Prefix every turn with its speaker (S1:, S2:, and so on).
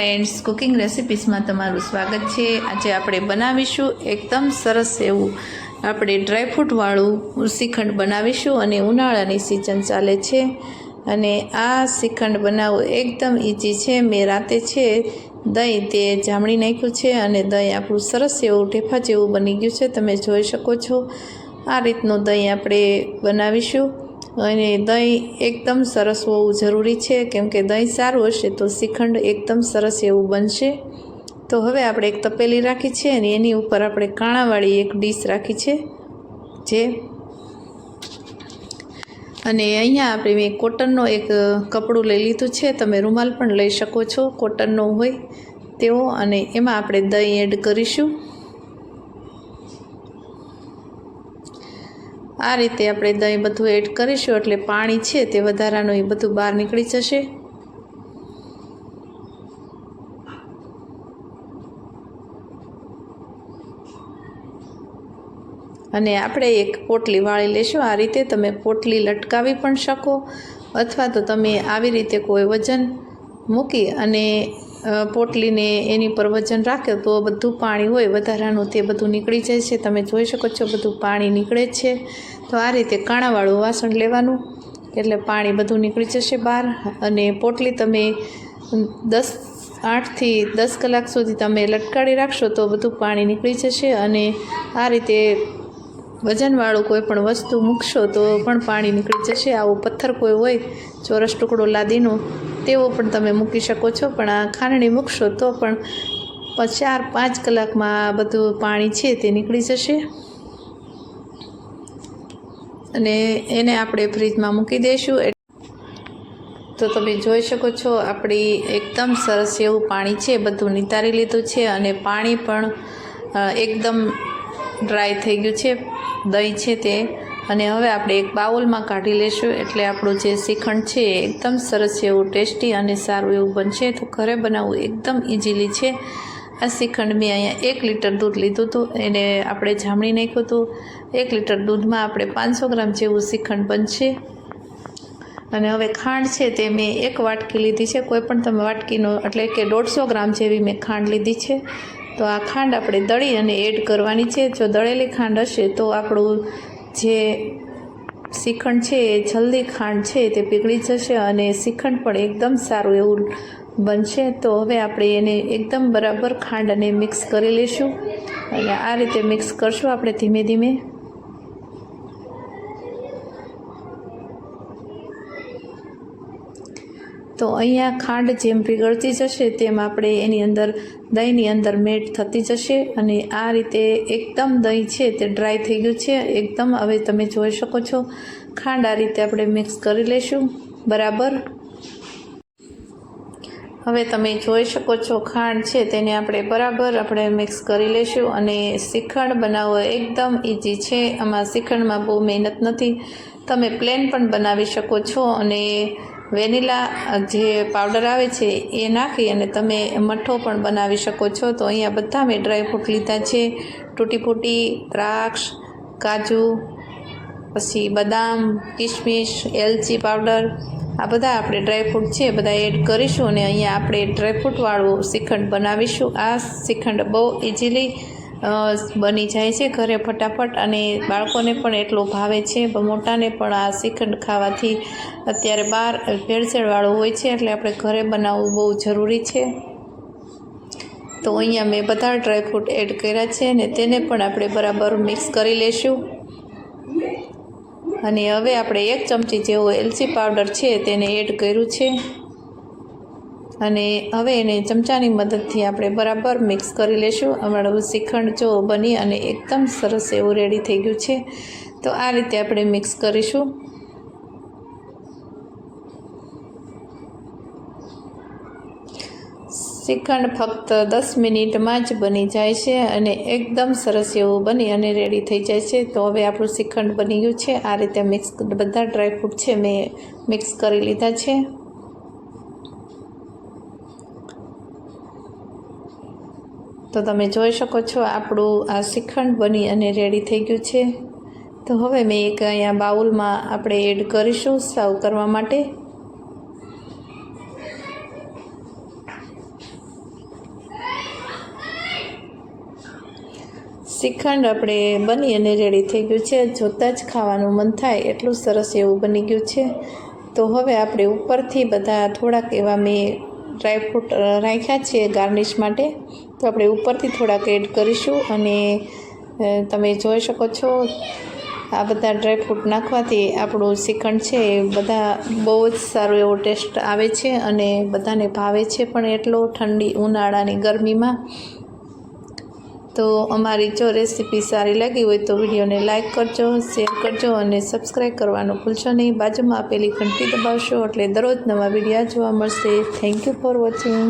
S1: Friends cooking રેસિપીસમાં તમારું સ્વાગત છે. આજે આપણે બનાવીશું એકદમ સરસ એવું આપણે ડ્રાયફ્રૂટવાળું શ્રીખંડ બનાવીશું અને ઉનાળાની સિઝન ચાલે છે. અને આ શ્રીખંડ બનાવવું એકદમ ઇઝી છે. મેં રાતે છે દહીં, તે જામણી નાખ્યું છે અને દહીં આપણું સરસ એવું ઢેફા જેવું બની ગયું છે. તમે જોઈ શકો છો. આ રીતનું દહીં આપણે બનાવીશું. અને દહીં એકદમ સરસ હોવું જરૂરી છે. કેમ કે દહીં સારું હશે તો શ્રીખંડ એકદમ સરસ એવું બનશે. તો હવે આપણે એક તપેલી રાખી છે અને એની ઉપર આપણે કાણાવાળી એક ડીશ રાખી છે. જે અને અહીંયા આપણે મેં કોટનનો એક કપડું લઈ લીધું છે. તમે રૂમાલ પણ લઈ શકો છો, કોટનનો હોય તેવો. અને એમાં આપણે દહીં એડ કરીશું. આ રીતે આપણે દહીં બધું એડ કરીશું, એટલે પાણી છે તે વધારાનું એ બધું બહાર નીકળી જશે. અને આપણે એક પોટલી વાળી લેશું. આ રીતે તમે પોટલી લટકાવી પણ શકો, અથવા તો તમે આવી રીતે કોઈ વજન મૂકી અને પોટલીને એની પર વજન રાખો તો બધું પાણી હોય, વધારાનું તે બધું નીકળી જાય છે. તમે જોઈ શકો છો બધું પાણી નીકળે છે. તો આ રીતે કાણાવાળું વાસણ લેવાનું, એટલે પાણી બધું નીકળી જશે બહાર. અને પોટલી તમે દસ, આઠથી દસ કલાક સુધી તમે લટકાડી રાખશો તો બધું પાણી નીકળી જશે. અને આ રીતે વજનવાળું કોઈ પણ વસ્તુ મૂકશો તો પણ પાણી નીકળી જશે. આવો પથ્થર કોઈ હોય, ચોરસ ટુકડો લાદીનો તેવો પણ તમે મૂકી શકો છો, પણ આ ખાંડણી મૂકશો તો પણ ચાર, પાંચ કલાકમાં બધું પાણી છે તે નીકળી જશે. અને એને આપણે ફ્રીજમાં મૂકી દઈશું તો તમે જોઈ શકો છો, આપણી એકદમ સરસ એવું પાણી છે, બધું નિતારી લીધું છે અને પાણી પણ એકદમ ડ્રાય થઈ ગયું છે, દહીં છે તે. અને હવે આપણે એક બાઉલમાં કાઢી લેશું. એટલે આપણું જે શ્રીખંડ છે એ એકદમ સરસ એવું ટેસ્ટી અને સારું એવું બનશે. તો ઘરે બનાવવું એકદમ ઇઝીલી છે. આ શ્રીખંડ મેં અહીંયા એક લીટર દૂધ લીધું હતું. એને આપણે જામણી નાખ્યું હતું. એક લીટર દૂધમાં આપણે પાંચસો ગ્રામ જેવું શ્રીખંડ બનશે. અને હવે ખાંડ છે તે મેં એક વાટકી લીધી છે. કોઈ પણ તમે વાટકીનો, એટલે કે દોઢસો ગ્રામ જેવી મેં ખાંડ લીધી છે. તો આ ખાંડ આપણે દળી અને એડ કરવાની છે. જો દળેલી ખાંડ હશે તો આપણું જે શ્રીખંડ છે, એ જલ્દી ખાંડ છે, તે પીગળી જશે અને શ્રીખંડ પણ એકદમ સારું એવું બનશે. તો હવે આપણે એને એકદમ બરાબર ખાંડ અને મિક્સ કરી લઈશું. અને આ રીતે મિક્સ કરશું આપણે ધીમે ધીમે. તો અહીંયા ખાંડ જેમ પીગળતી જશે, તેમ આપણે એની અંદર દહીંની અંદર મેટ થતી જશે અને આ રીતે એકદમ દહીં છે તે ડ્રાય થઈ ગયું છે. એકદમ હવે તમે જોઈ શકો છો. ખાંડ આ રીતે આપણે મિક્સ કરી લઈશું બરાબર? હવે તમે જોઈ શકો છો ખાંડ છે તેને આપણે બરાબર આપણે મિક્સ કરી લઈશું અને શ્રીખંડ બનાવવો એકદમ ઇઝી છે. આમાં શ્રીખંડમાં બહુ મહેનત નથી. તમે પ્લેન પણ બનાવી શકો છો અને વેનીલા જે પાવડર આવે છે, એ નાખી અને તમે મઠ્ઠો પણ બનાવી શકો છો. તો અહીંયા બધા મેં ડ્રાયફ્રૂટ લીધા છે. તૂટી ફૂટી દ્રાક્ષ, કાજુ, પછી બદામ કિશમિશ એલચી પાવડર, આ બધા આપણે ડ્રાયફ્રૂટ છે બધા એડ કરીશું અને અહીંયા આપણે ડ્રાયફ્રૂટવાળું શ્રીખંડ બનાવીશું. આ શ્રીખંડ બહુ ઇઝીલી બની જાય છે ઘરે ફટાફટ અને બાળકોને પણ એટલો ભાવે છે. મોટાને પણ આ શ્રીખંડ ખાવાથી અત્યારે બહાર ભેળસેળવાળું હોય છે એટલે આપણે ઘરે બનાવવું બહુ જરૂરી છે. તો અહીંયા મેં બધા ડ્રાયફ્રૂટ એડ કર્યા છે અને તેને પણ આપણે બરાબર મિક્સ કરી લઈશું અને હવે આપણે એક ચમચી જેવો એલચી પાવડર છે તેને એડ કર્યું છે. અને હવે એને ચમચાની મદદથી આપણે બરાબર મિક્સ કરી લેશું. અમારું શ્રીખંડ જો બની અને એકદમ સરસ એવું રેડી થઈ ગયું છે. તો આ રીતે આપણે મિક્સ કરીશું. શ્રીખંડ ફક્ત દસ મિનિટમાં જ બની જાય છે અને એકદમ સરસ એવું બની અને રેડી થઈ જાય છે. તો હવે આપણું શ્રીખંડ બની ગયું છે. આ રીતે મિક્સ બધા ડ્રાયફ્રૂટ છે મેં મિક્સ કરી લીધા છે. તો તમે જોઈ શકો છો, આપણું આ શ્રીખંડ બની અને રેડી થઈ ગયું છે. તો હવે મેં એક અહીંયા બાઉલમાં આપણે એડ કરીશું સાવ કરવા માટે. શ્રીખંડ આપણે બની અને રેડી થઈ ગયું છે. જોતાં જ ખાવાનું મન થાય એટલું સરસ એવું બની ગયું છે. તો હવે આપણે ઉપરથી બધા થોડાક એવા મેં ડ્રાયફ્રૂટ રાખ્યા છે ગાર્નિશ માટે. તો આપણે ઉપરથી થોડાક એડ કરીશું અને તમે જોઈ શકો છો, આ બધા ડ્રાયફ્રૂટ નાખવાથી આપણું શ્રીખંડ છે એ બધા બહુ જ સારો એવો ટેસ્ટ આવે છે અને બધાને ભાવે છે પણ એટલો ઠંડી ઉનાળાની ગરમીમાં. તો અમારી જો રેસીપી સારી લાગી હોય તો વિડીયોને લાઇક કરજો, શેર કરજો અને સબસ્ક્રાઈબ કરવાનું ભૂલશો નહીં. બાજુમાં આપેલી ઘંટી દબાવશો એટલે દરરોજ નવા વીડિયો જોવા મળશે. Thank you for watching